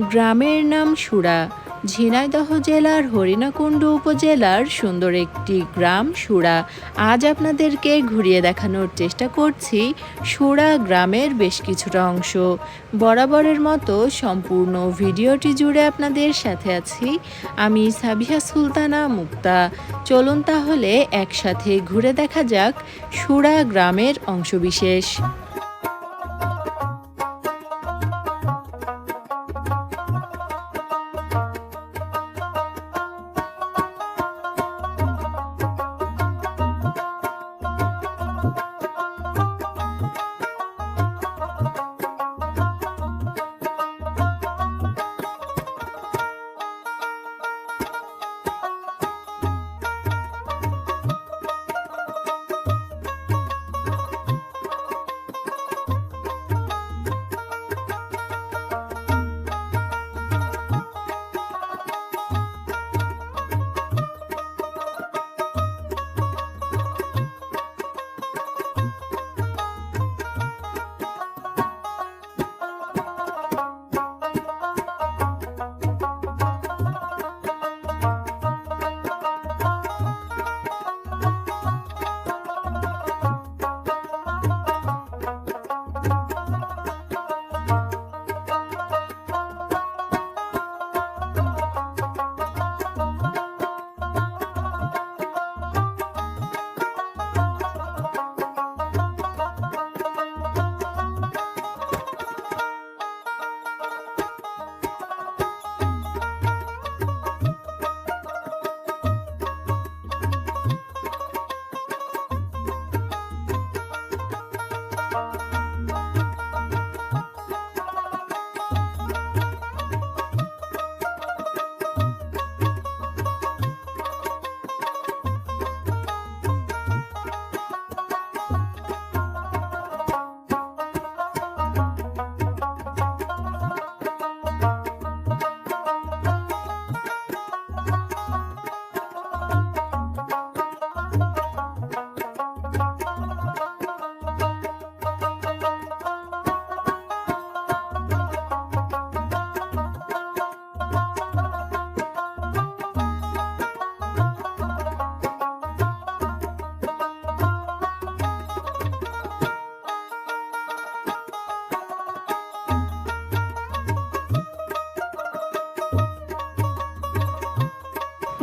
গ্রামের নাম সুরা। ঝিনাইদহ জেলার হরিণাকুণ্ডু উপজেলার সুন্দর একটি গ্রাম সুরা। আজ আপনাদেরকে ঘুরিয়ে দেখানোর চেষ্টা করছি সুরা গ্রামের বেশ কিছুটা অংশ। বরাবরের মতো সম্পূর্ণ ভিডিওটি জুড়ে আপনাদের সাথে আছি আমি সাবিহা সুলতানা মুক্তা। চলুন তাহলে একসাথে ঘুরে দেখা যাক সুরা গ্রামের অংশবিশেষ।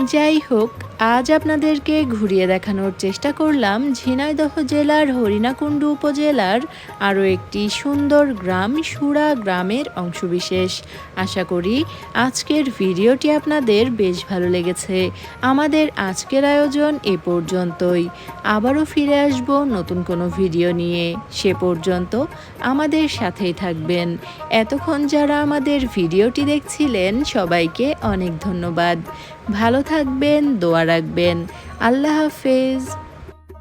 যাই হোক আজ আপনাদেরকে ঘুরিয়ে দেখানোর চেষ্টা করলাম ঝিনাইদহ জেলার হরিণাকুণ্ডু উপজেলার আরও একটি সুন্দর গ্রাম সুরা গ্রামের অংশবিশেষ। আশা করি আজকের ভিডিওটি আপনাদের বেশ ভালো লেগেছে। আমাদের আজকের আয়োজন এ পর্যন্তই। আবারও ফিরে আসব নতুন কোনো ভিডিও নিয়ে। সে পর্যন্ত আমাদের সাথেই থাকবেন। এতক্ষণ যারা আমাদের ভিডিওটি দেখছিলেন সবাইকে অনেক ধন্যবাদ। ভালো থাকবেন, দোয়া রাখবেন আল্লাহ হাফেজ